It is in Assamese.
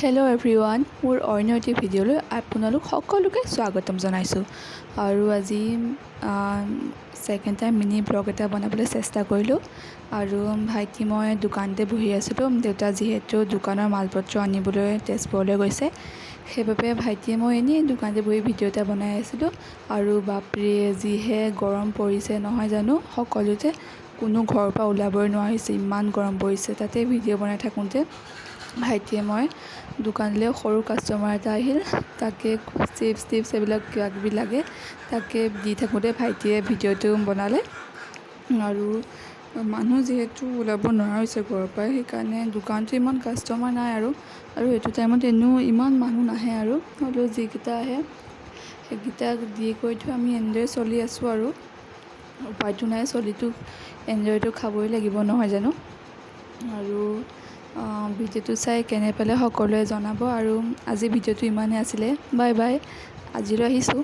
হেল্ল' এভৰিৱান মোৰ অন্য এটি ভিডিঅ'লৈ আপোনালোক সকলোকে স্বাগতম জনাইছোঁ। আৰু আজি ছেকেণ্ড টাইম মিনি ব্লগ এটা বনাবলৈ চেষ্টা কৰিলোঁ। আৰু ভাইটি মই দোকানতে বহি আছিলোঁ। দেউতা যিহেতু দোকানৰ মালপত্ৰ আনিবলৈ তেজপুৰলৈ গৈছে। সেইবাবে ভাইটিয়ে মই এনেই দোকানতে বহি ভিডিঅ' এটা বনাই আছিলোঁ। আৰু বাপৰে যিহে গৰম পৰিছে নহয় জানো? সকলোতে কোনো ঘৰৰ পৰা ওলাবই নোৱাৰা হৈছে ইমান গৰম পৰিছে। তাতে ভিডিঅ' বনাই থাকোঁতে ভাইটিয়ে মই দোকানলৈ সৰু কাষ্টমাৰ এটা আহিল। তাকে চিপছ টিপছ এইবিলাক কিবা কিবি লাগে তাকে দি থাকোঁতে ভাইটিয়ে ভিডিঅ'টো বনালে। আৰু মানুহ যিহেতু ওলাব নোৱাৰা হৈছে ঘৰৰ পৰাই সেইকাৰণে দোকানটো ইমান কাষ্টমাৰ নাই আৰু আৰু এইটো টাইমত এনেও ইমান মানুহ নাহে আৰু হ'লেও যিকেইটা আহে সেইকেইটাক দি কৰি থৈ আমি এনেদৰে চলি আছোঁ আৰু। উপায়তো নাই চলিটো এনজয়টো খাবই লাগিব নহয় জানো? আৰু ভিডিঅ'টো চাই কেনে পালে সকলোৱে জনাব আৰু আজি ভিডিঅ'টো ইমানেই আছিলে বাই বাই আজিলৈ আহিছোঁ।